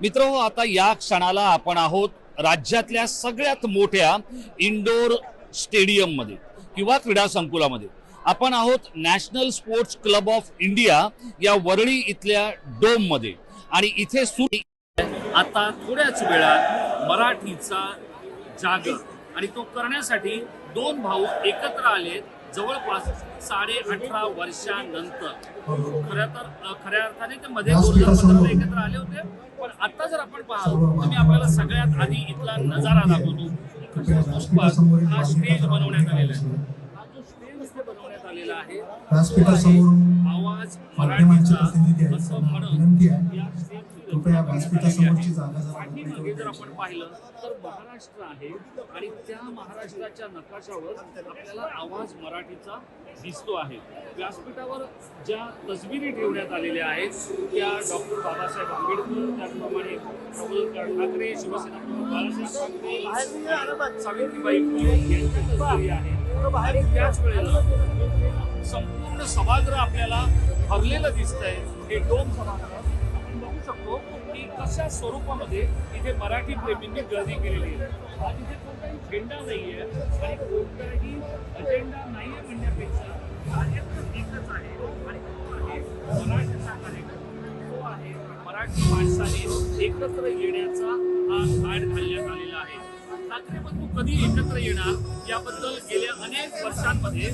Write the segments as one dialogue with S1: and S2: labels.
S1: मित्र हो आता या क्षणाला आपण आहोत राज्यातल्या सगळ्यात मोठ्या इंडोर स्टेडियममध्ये किंवा क्रीडा संकुलामध्ये. आपण आहोत national sports club of India या वरळी इथल्या डोममध्ये. आणि इथे सुरू आता थोड्याच वेळात मराठीचा जागर. आणि तो करण्यासाठी दोन भाऊ एकत्र आलेत. जवळपास साडे अठरा वर्षानंतर. खऱ्या तर खऱ्या अर्थाने ते मध्ये दोन हजार पंधराला एकत्र आले होते. पण आता जर आपण पाहाल तर मी आपल्याला सगळ्यात आधी इथला नजारा दाखवतो. हा स्टेज बनवण्यात आलेला आहे. हा जो स्टेज बनवण्यात आलेला आहे तो आहे
S2: व्यासपीठासमोरून
S1: आवाज
S2: माध्यमांचे
S1: मराठीचा
S2: प्रतिनिधी आहेत
S1: असं
S2: त्यांना विनंती आहे. कृपया व्यासपीठासमोरची
S1: आहे.
S2: जागा जरा
S1: आपण पाहिलं तर महाराष्ट्र आहे आणि त्या महाराष्ट्राच्या नकाशावर आपल्याला आवाज मराठीचा दिसतो आहे. व्यासपीठावर ज्या तसबिरी ठेवण्यात आलेल्या आहेत त्या डॉक्टर बाबासाहेब आंबेडकर त्याचप्रमाणे प्रफुल्ल ठाकरे शिवसेना प्रमुख बाळासाहेब ठाकरे सावित्रीबाई फुले यांच्या तसबिरी आहेत. आणि त्याच वेळेला संपूर्ण सभागृह आपल्याला भरलेलं दिसतंय. हे डोम सभागृह. आपण बघू शकतो की कशा स्वरूपामध्ये इथे मराठी प्रेमींनी गर्दी केलेली आहे. आज इथे कोणताही झेंडा नाही आहे आणि कोणताही अजेंडा नाही आहे म्हणण्यापेक्षा कार्यक्रम एकच आहे आणि तो आहे मराठीचा कार्यक्रम तो आहे मराठी माणसाने एकत्र येण्याचा हा घाट घालण्यात आलेला आहे. ठाकरे बंधू कधी एकत्र येणार याबद्दल गेल्या अनेक वर्षांमध्ये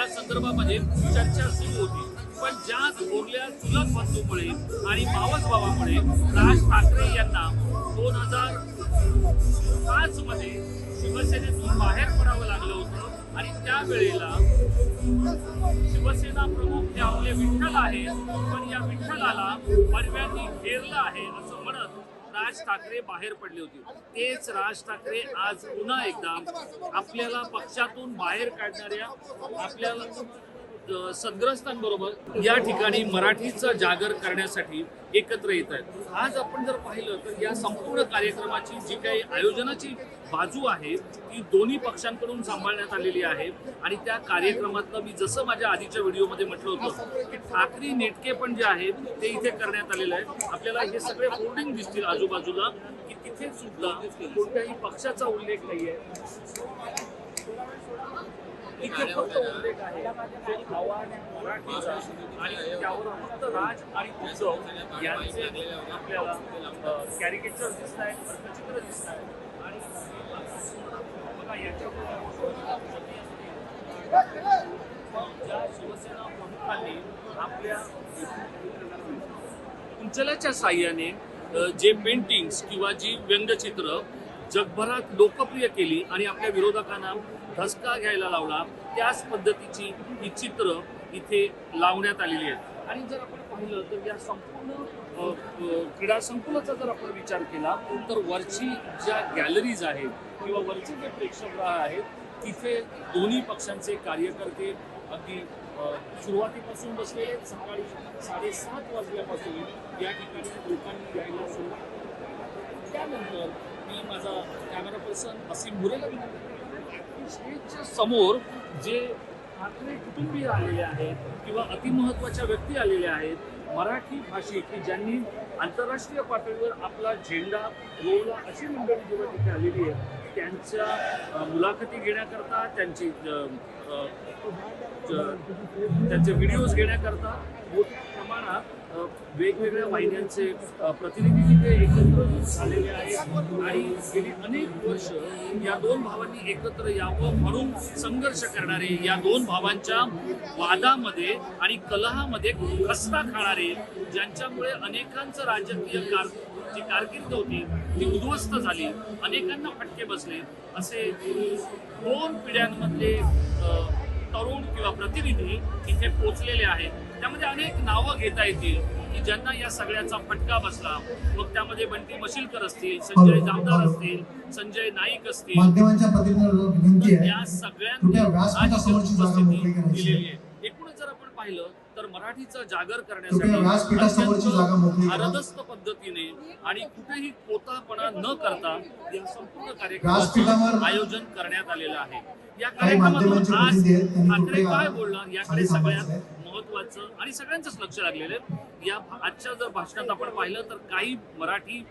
S1: या संदर्भामध्ये चर्चा सुरू होती. पण ज्या थोरल्या चुलत बंधूमुळे आणि मावस भावामुळे राज ठाकरे यांना दोन हजार पाच मध्ये शिवसेनेतून बाहेर पडावं लागलं होतं आणि त्यावेळेला शिवसेना प्रमुख हे आपले विठ्ठल आहेत. पण या विठ्ठलाला परव्यांनी घेरलं आहे असं म्हणत राज ठाकरे बाहेर पडले होते. तेच राज ठाकरे आज पुन्हा एकदा आपल्याला पक्षातून बाहेर काढणाऱ्या आपल्याला सद्ग्रस्तांबरोबर या ठिकाणी मराठीचा जागर करण्यासाठी एकत्र येत आहेत. आज आपण जर पाहिलं तर या संपूर्ण कार्यक्रमाची जी काही आयोजनाची बाजू आहे ती दोन्ही पक्षांकडून सांभाळण्यात आलेली आहे. आणि त्या कार्यक्रमातलं मी जसं माझ्या आधीच्या व्हिडिओमध्ये म्हटलं होतं की ठाकरी नेटके पण जे आहेत ते इथे करण्यात आलेलं आहे. आपल्याला हे सगळे होर्डिंग दिसतील आजूबाजूला की तिथे सुद्धा कोणत्याही पक्षाचा उल्लेख नाहीये. इथे फक्त उल्लेख आहे. जे आव्हान मराठीचा आणि त्यावर फक्त राज आणि उद्धव यांचे आपल्याला कॅरिकेचर दिसत आहेत व्यंगचित्र दिसत आहेत आणि बघा याच्यावर ज्या शिवसेना प्रमुखांनी आपल्या कुंचल्याच्या साह्याने जे पेंटिंग्स किंवा जी व्यंगचित्र जगभरात लोकप्रिय केली आणि आपल्या विरोधकांना धसका घ्यायला लावला त्याच पद्धतीची ही चित्र इथे लावण्यात आलेली आहेत आणि जर आपण पाहिलं तर या संपूर्ण क्रीडा संकुलाचा जर आपण विचार केला तर वरची ज्या गॅलरीज आहेत किंवा वरचे जे प्रेक्षकगृह आहेत तिथे दोन्ही पक्षांचे कार्यकर्ते अगदी सुरुवातीपासून बसलेले आहेत. सकाळी साडेसात वाजल्यापासून या ठिकाणी लोकांनी यायला सुरुवात त्यानंतर मी माझा कॅमेरा पर्सन असीम भुरेला स्टेजच्या समोर जे ठाकरे कुटुंबीय आलेले आहेत किंवा अतिमहत्वाच्या व्यक्ती आलेल्या आहेत मराठी भाषिक की ज्यांनी आंतरराष्ट्रीय पातळीवर आपला झेंडा रोवला अशी मंडळी जेव्हा तिथे आलेली आहे त्यांच्या मुलाखती घेण्याकरता त्यांची त्यांचे व्हिडिओज घेण्याकरता मोठ्या वेगवेगळ्या वाहिन्यांचे प्रतिनिधी तिथे एकत्र झालेले आहेत. आणि गेली अनेक वर्ष या दोन भावांनी एकत्र यावं म्हणून संघर्ष करणारे या दोन भावांच्या वादामध्ये आणि कलहामध्ये खस्ता खाणारे ज्यांच्यामुळे अनेकांचं राजकीय कार जी कारकीर्द होती ती उद्ध्वस्त झाली. अनेकांना फटके बसले. असे दोन पिढ्यांमधले तरुण किंवा प्रतिनिधी इथे पोचलेले आहेत. त्यामध्ये अनेक नावं घेता येतील की ज्यांना या सगळ्याचा फटका बसला. मग त्यामध्ये बंटी मशिलकर असतील संजय जामदार असतील संजय नाईक असतील. या सगळ्यांनी उपस्थिती दिलेली.
S2: आहे.
S1: एकूणच जर आपण पाहिलं तर मराठीचा जागर करण्यासाठी. भारदस्त पद्धतीने आणि कुठेही कोतापणा न करता या संपूर्ण कार्यक्रमाचं आयोजन करण्यात आलेलं आहे या कार्यक्रमातून आज ठाकरे काय बोलणार याकडे सगळ्यात. महत्वाचं आणि सगळ्यांचंच लक्ष लागलेलं आहे या आजच्या जर भाषणात आपण पाहिलं तर काही मराठी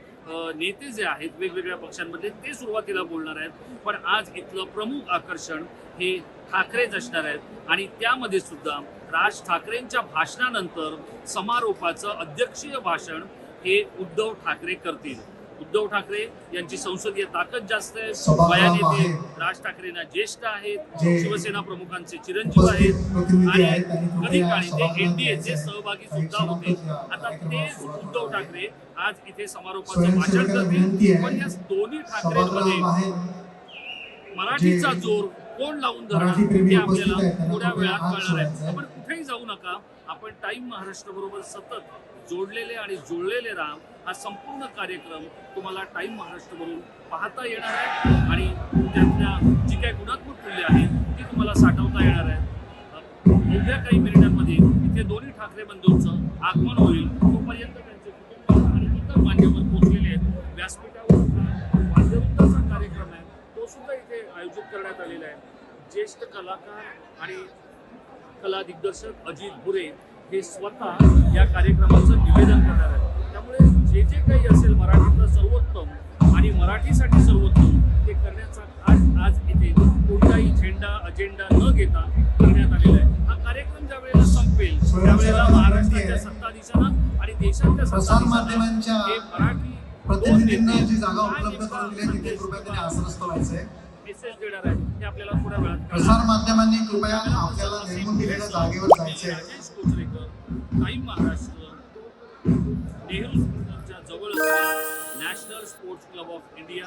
S1: नेते जे आहेत वेगवेगळ्या पक्षांमधले ते सुरुवातीला बोलणार आहेत पण आज इथलं प्रमुख आकर्षण हे ठाकरेच असणार आहेत आणि त्यामध्ये सुद्धा राज ठाकरेंच्या भाषणानंतर समारोपाचं अध्यक्षीय भाषण हे उद्धव ठाकरे करतील. उद्धव ठाकरे यांची संसदीय ताकद जास्त आहे.
S2: सभागृहाबाहेर
S1: वयाने ते राज ठाकरेंना ज्येष्ठ आहेत. शिवसेना प्रमुखांचे चिरंजीव आहेत. आणि कधी काळी ते एनडीएचे. सहभागी सुद्धा होते आता तेच उद्धव. ठाकरे आज इथे समारोपाचं भाषण करतील. पण या दोन्ही ठाकरेंमध्ये मराठीचा जोर कोण लावून धरणार? हे आपल्याला थोड्या वेळात कळणार आहे. आपण जाऊ नका. आपण टाईम महाराष्ट्र बरोबर सतत जोडलेले आणि जुळलेले राहा. हा संपूर्ण कार्यक्रम तुम्हाला टाईम महाराष्ट्रवरून पाहता येणार आहे. आणि त्यातल्या जी काही गुणात्मक मूल्य आहेत ती तुम्हाला साठवता येणार आहे. उद्या काही मिनिटांमध्ये इथे दोन्ही ठाकरे बंधूंचं आगमन होईल. तोपर्यंत त्यांचे कुटुंब आणि इतर मान्यवर पोहोचलेले आहेत. व्यासपीठावर हा कार्यक्रम आहे. तो सुद्धा इथे आयोजित करण्यात आलेला आहे. ज्येष्ठ कलाकार आणि कला दिग्दर्शक अजित भुरे हे स्वतः या कार्यक्रमाचं निवेदन करणार आहेत. त्यामुळे जे जे काही असेल मराठीतलं सर्वोत्तम आणि मराठीसाठी सर्वोत्तम ते करण्याचा आज आज इथे कोणताही झेंडा अजेंडा न घेता करण्यात आलेला आहे. हा कार्यक्रम ज्या वेळेला संपेल त्यावेळेला महाराष्ट्राच्या सत्ताधीशांना आणि देशाच्या
S2: प्रसार
S1: सत्ताधीशांना हे मराठी
S2: प्रतिनिधींना जी जागा उपलब्ध करून दिली आहे तिथे कृपया त्यांनी आसनस्थ व्हायचंय.
S1: मेसेज देणार आहे. हे आपल्याला थोड्या वेळात.
S2: प्रसार माध्यमांनी कृपया आपल्याला नेमून दिलेल्या जागेवर जायचंय.
S1: राजेश कोचरेकर टाईम महाराष्ट्र नेहरू जवळ national sports club of India